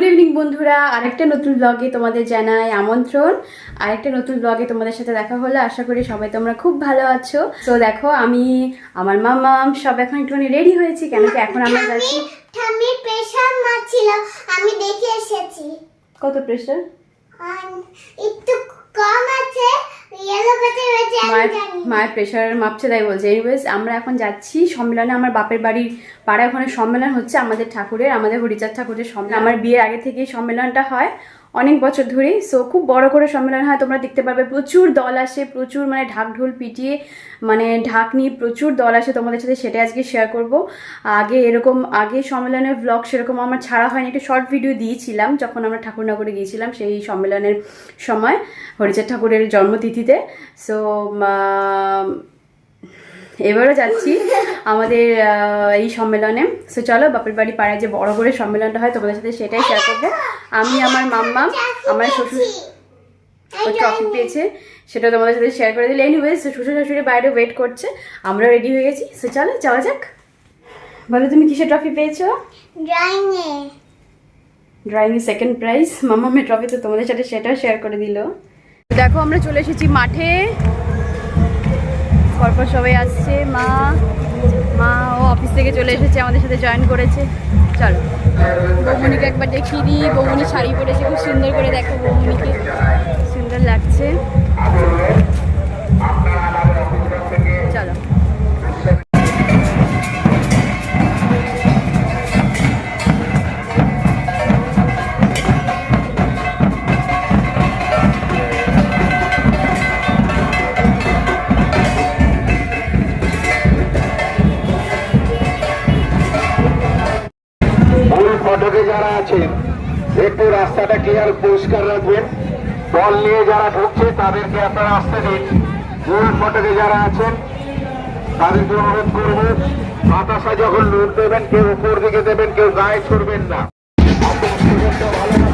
বন্ধুরা। আরেকটা নতুন ব্লগে তোমাদের জানাই আমন্ত্রণ। আরেকটা নতুন ব্লগে তোমাদের সাথে দেখা হলো। আশা করি সবাই তোমরা খুব ভালো আছো। তো দেখো আমি আমার মামাম সব এখন একটুখানি রেডি হয়েছি কেন কি এখন আমরা যাচ্ছি। ঠাম্মির প্রেশার মারছিল। আমি দেখে এসেছি। কত প্রেশার একটু কম আছে। মায়ের মায়ের প্রেশার মাপছে তাই বলছে। এনিওয়েজ আমরা এখন যাচ্ছি সম্মেলনে। আমার বাপের বাড়ির পাড়া ওখানে সম্মেলন হচ্ছে। আমাদের ঠাকুরের আমাদের হরিচাঁদ ঠাকুরের সম্মেলন। আমার বিয়ের আগে থেকেই সম্মেলনটা হয়। অনেক বছর ধরেই। সো খুব বড় করে সম্মেলন হয়, তোমরা দেখতে পারবে। প্রচুর দল আসে, প্রচুর মানে ঢাক ঢোল পিটিয়ে মানে ঢাক নিয়ে প্রচুর দল আসে তোমাদের সাথে সেটা আজকে শেয়ার করব। আগে এরকম, আগে সম্মেলনের ব্লগ সেরকম আমার ছাড়া হয়নি, একটা শর্ট ভিডিও দিয়েছিলাম, যখন আমরা ঠাকুরনগরে গিয়েছিলাম, সেই সম্মেলনের সময়, হরিচাঁদ ঠাকুরের জন্মতিথিতে। সো এবারও যাচ্ছি আমাদের এই সম্মেলনে। সো চলো বাপের বাড়ি পাড়ায় যে বড় করে সম্মেলনটা হয় তোমাদের সাথে সেটাই শেয়ার করব। আমি আমার মাম্মা আমার শ্বশুর ও ট্রফি পেয়েছে সেটা তোমাদের সাথে শেয়ার করে দিলে। এনিওয়েজ শ্বশুর শাশুড়ি বাইরে ওয়েট করছে আমরা রেডি হয়ে গেছি। সো চলো যাওয়া যাক। বলো তুমি কিসে ট্রফি পেয়েছ? ড্রয়িং এ। ড্রয়িং সেকেন্ড প্রাইজ মামামের ট্রফি তো তোমাদের সাথে সেটাও শেয়ার করে দিল। দেখো আমরা চলে এসেছি মাঠে। পরপর সবাই আসছে, মা মা ও অফিস থেকে চলে এসেছে, আমাদের সাথে জয়েন করেছে। চলো, বৌমনিকে একবার দেখিয়ে দিই। বৌমনি শাড়ি পরেছে, খুব সুন্দর করে দেখো বৌমনিকে। সুন্দর লাগছে। নিয়ে যারা ঢুকছে তাদেরকে আপনারা আসতে দিন। মূল ফটকে যারা আছেন, তাদেরকে অনুরোধ করব বাতাসা যখন লুট দেবেন, কেউ উপর দিকে দেবেন, কেউ গায়ে ছড়বেন না। স্বেচ্ছাসেবকরা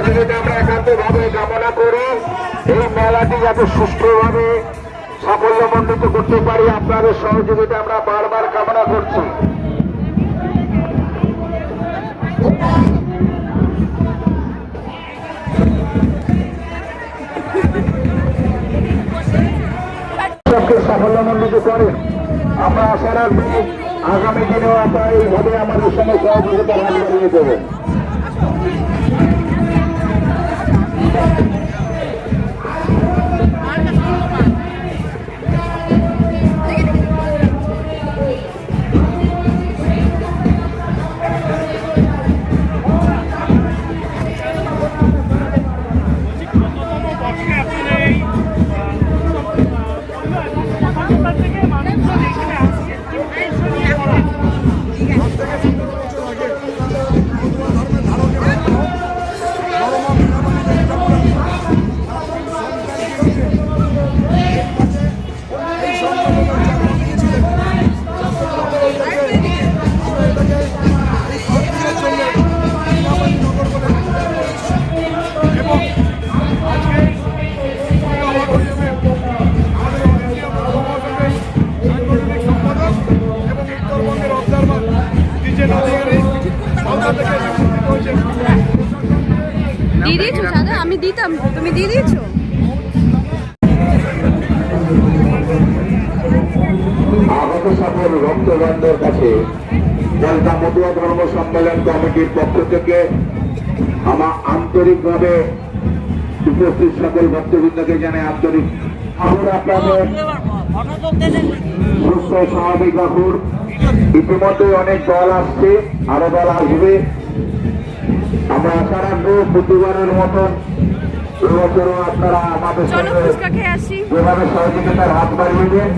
আমরা একান্ত ভাবে কামনা করি এই মেলাটি যাতে সুষ্ঠুভাবে সাফল্যমণ্ডিত করতে পারি, আপনাদের সহযোগিতা আমরা বারবার কামনা করছি। সাফল্যমণ্ডিত করেন আমরা আশা রাখব আগামী দিনেও আপনারা এইভাবে আমাদের সঙ্গে সহযোগিতা ভাগ করিয়ে দেবেন Thank you. ভক্তবৃন্দর কাছে জলটা মতুয়া ধর্ম সম্মেলন কমিটির পক্ষ থেকে আমার আন্তরিকভাবে উপস্থিত সকল ভক্তবৃন্দকে জানাই আন্তরিক আমরা আপনাদের। সুস্থ স্বাভাবিক রাখুন ইতিমধ্যে অনেক দল আসছে আরও দল আসবে। আমরা আশা রাখব প্রতিবারের মতন এবছরও আপনারা আমাদের সঙ্গে যেভাবে সহযোগিতার হাত বাড়িয়েছেন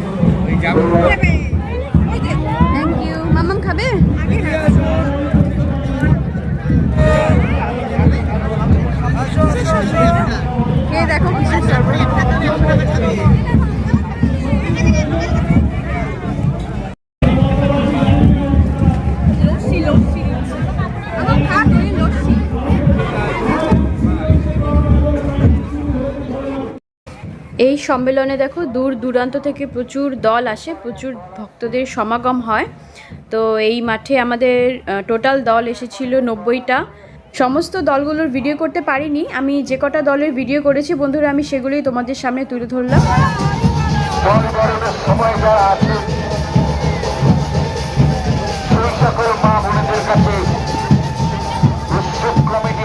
সম্মেলনে দেখো দূর দূরান্ত থেকে প্রচুর দল আসে, প্রচুর ভক্তদের সমাগম হয়। তো এই মাঠে আমাদের টোটাল দল এসেছিল নব্বইটা। সমস্ত দলগুলোর ভিডিও করতে পারিনি। আমি যে কটা দলের ভিডিও করেছি, বন্ধুরা, আমি সেগুলোই তোমাদের সামনে তুলে ধরলাম।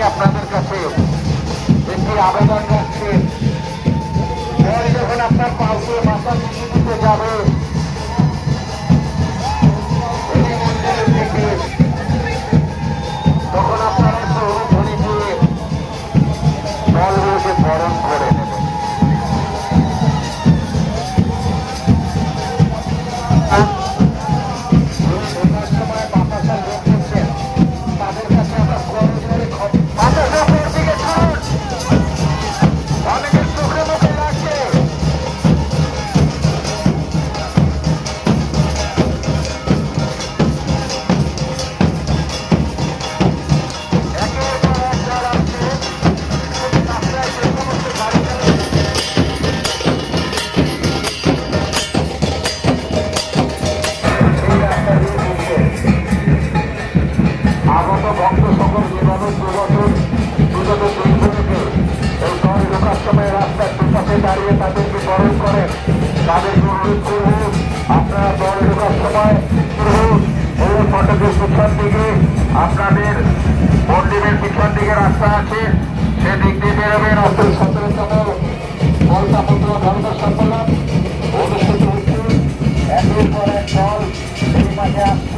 আপনাদের কাছে একটি আবেদন você, passar de pegador. এই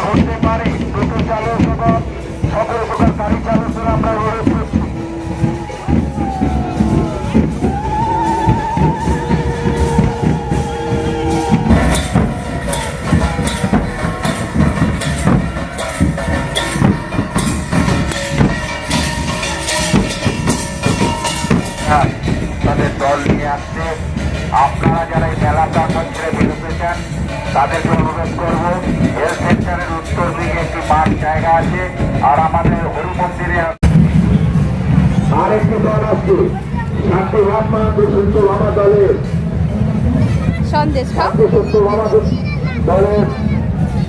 ঘটতে পারে। চালক সকল প্রকার গাড়ি চালকদের আমরা হ্যাঁ, তাদের নিয়ে আপনারা যারা এই মেলা প্রাঙ্গণ ছেড়ে বেরোতে চান তাদেরকে অনুরোধ করব। মাঠ জায়গা আছে আর আমাদের হরু মন্দিরে আরেকটি দল আছে শান্তি ভাবনা সত্য ভাবা দলের। সন্দেশ শান্তি সত্য ভাবা দলের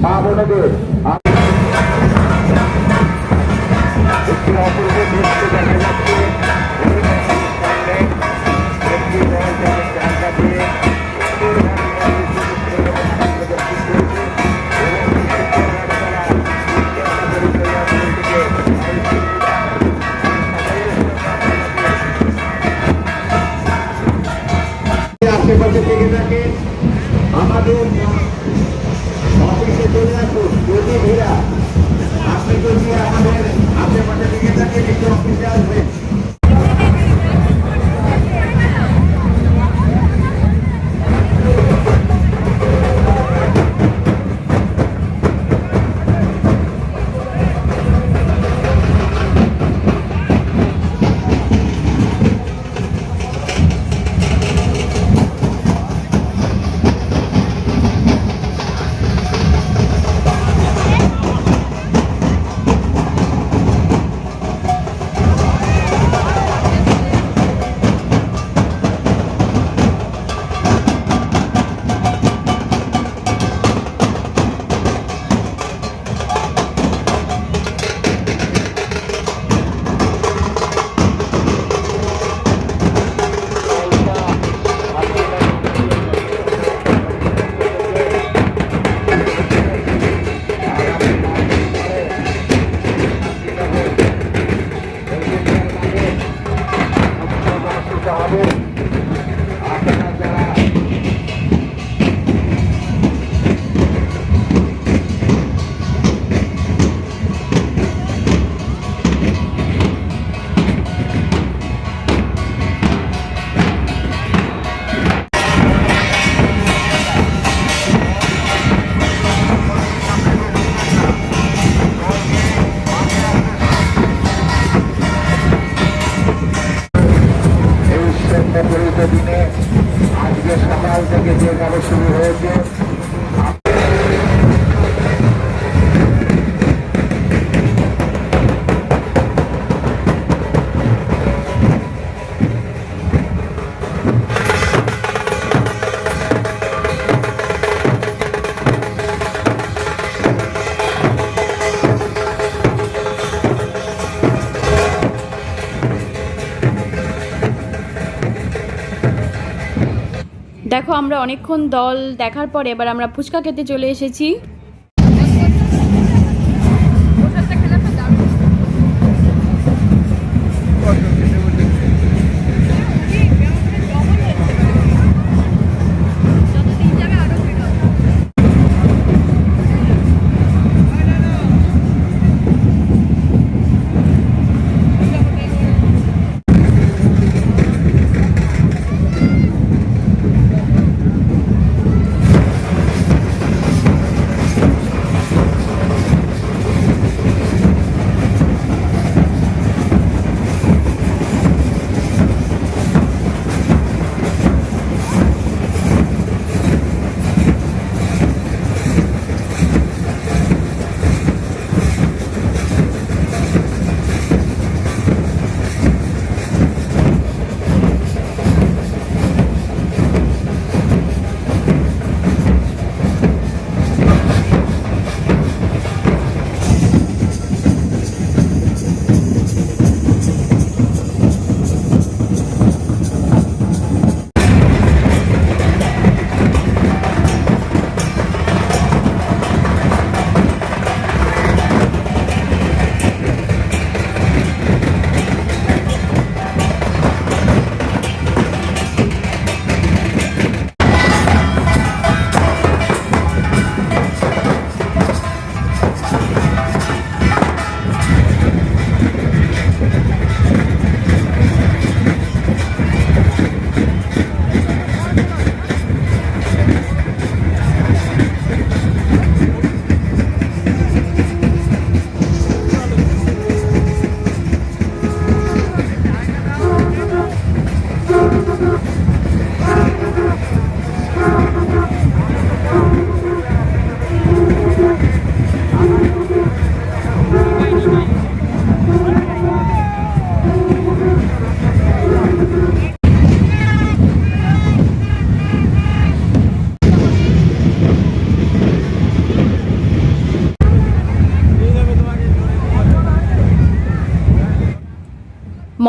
মা বোনেদের একটি অপূর্ব দৃশ্য দেখা দেখো আমরা অনেকক্ষণ দল দেখার পরে এবার আমরা ফুচকা খেতে চলে এসেছি।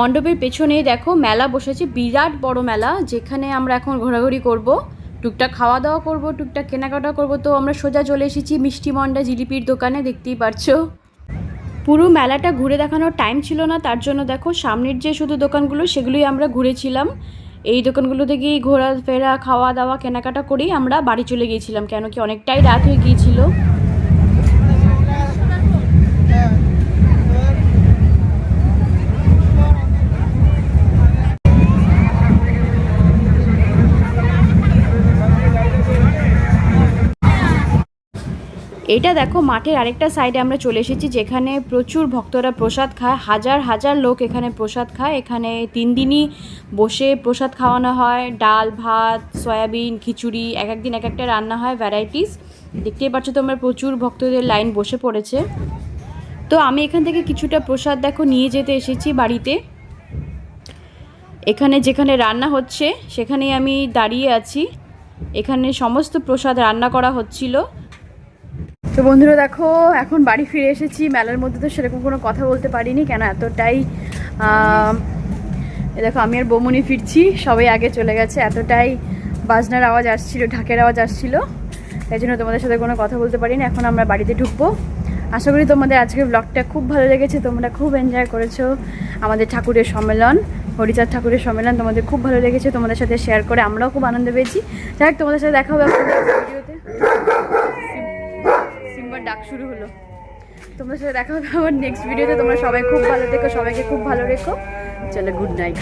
মণ্ডপের পেছনে দেখো মেলা বসেছে, বিরাট বড় মেলা, যেখানে আমরা এখন ঘোরাঘুরি করব। টুকটাক খাওয়া দাওয়া করব, টুকটাক কেনাকাটা করব। তো আমরা সোজা চলে এসেছি মিষ্টি মন্ডা জিলিপির দোকানে, দেখতেই পারছ। পুরো মেলাটা ঘুরে দেখানোর টাইম ছিল না, তার জন্য দেখো সামনের যে শুধু দোকানগুলো, সেগুলোই আমরা ঘুরেছিলাম। এই দোকানগুলো থেকেই ঘোরাফেরা খাওয়া দাওয়া কেনাকাটা করেই আমরা বাড়ি চলে গিয়েছিলাম, কেন কি অনেকটাই রাত হয়ে গিয়েছিল। এটা দেখো, মাঠের আরেকটা সাইডে আমরা চলে এসেছি, যেখানে প্রচুর ভক্তরা প্রসাদ খায়। হাজার হাজার লোক এখানে প্রসাদ খায়। এখানে তিন দিনই বসে প্রসাদ খাওয়ানো হয়। ডাল, ভাত, সয়াবিন, খিচুড়ি, এক এক দিন এক একটা রান্না হয় ভ্যারাইটিস দেখতেই পাচ্ছ তোমরা, প্রচুর ভক্তদের লাইন বসে পড়েছে। তো আমি এখান থেকে কিছুটা প্রসাদ দেখো, নিয়ে যেতে এসেছি বাড়িতে। এখানে যেখানে রান্না হচ্ছে, সেখানেই আমি দাঁড়িয়ে আছি। এখানে সমস্ত প্রসাদ রান্না করা হচ্ছিল। তো বন্ধুরা দেখো, এখন বাড়ি ফিরে এসেছি। মেলার মধ্যে তো সেরকম কোনো কথা বলতে পারিনি, কেন এতটাই দেখো, আমি আর বৌমনি ফিরছি, সবাই আগে চলে গেছে, এতটাই বাজনার আওয়াজ আসছিল, ঢাকের আওয়াজ আসছিল। তাই জন্য তোমাদের সাথে কোনো কথা বলতে পারিনি, এখন আমরা বাড়িতে ঢুকবো। আশা করি তোমাদের আজকের ব্লগটা খুব ভালো লেগেছে, তোমরা খুব এনজয় করেছ আমাদের ঠাকুরের সম্মেলন, হরিচাঁদ ঠাকুরের সম্মেলন তোমাদের খুব ভালো লেগেছে, তোমাদের সাথে শেয়ার করে আমরাও খুব আনন্দ পেয়েছি। যাই তোমাদের সাথে দেখা হবে ভিডিওতে। ডাক শুরু হলো। তোমাদের সাথে দেখা হবে আমার নেক্সট ভিডিওতে তোমরা সবাই খুব ভালো থেকো, সবাইকে খুব ভালো রেখো। চলো গুড নাইট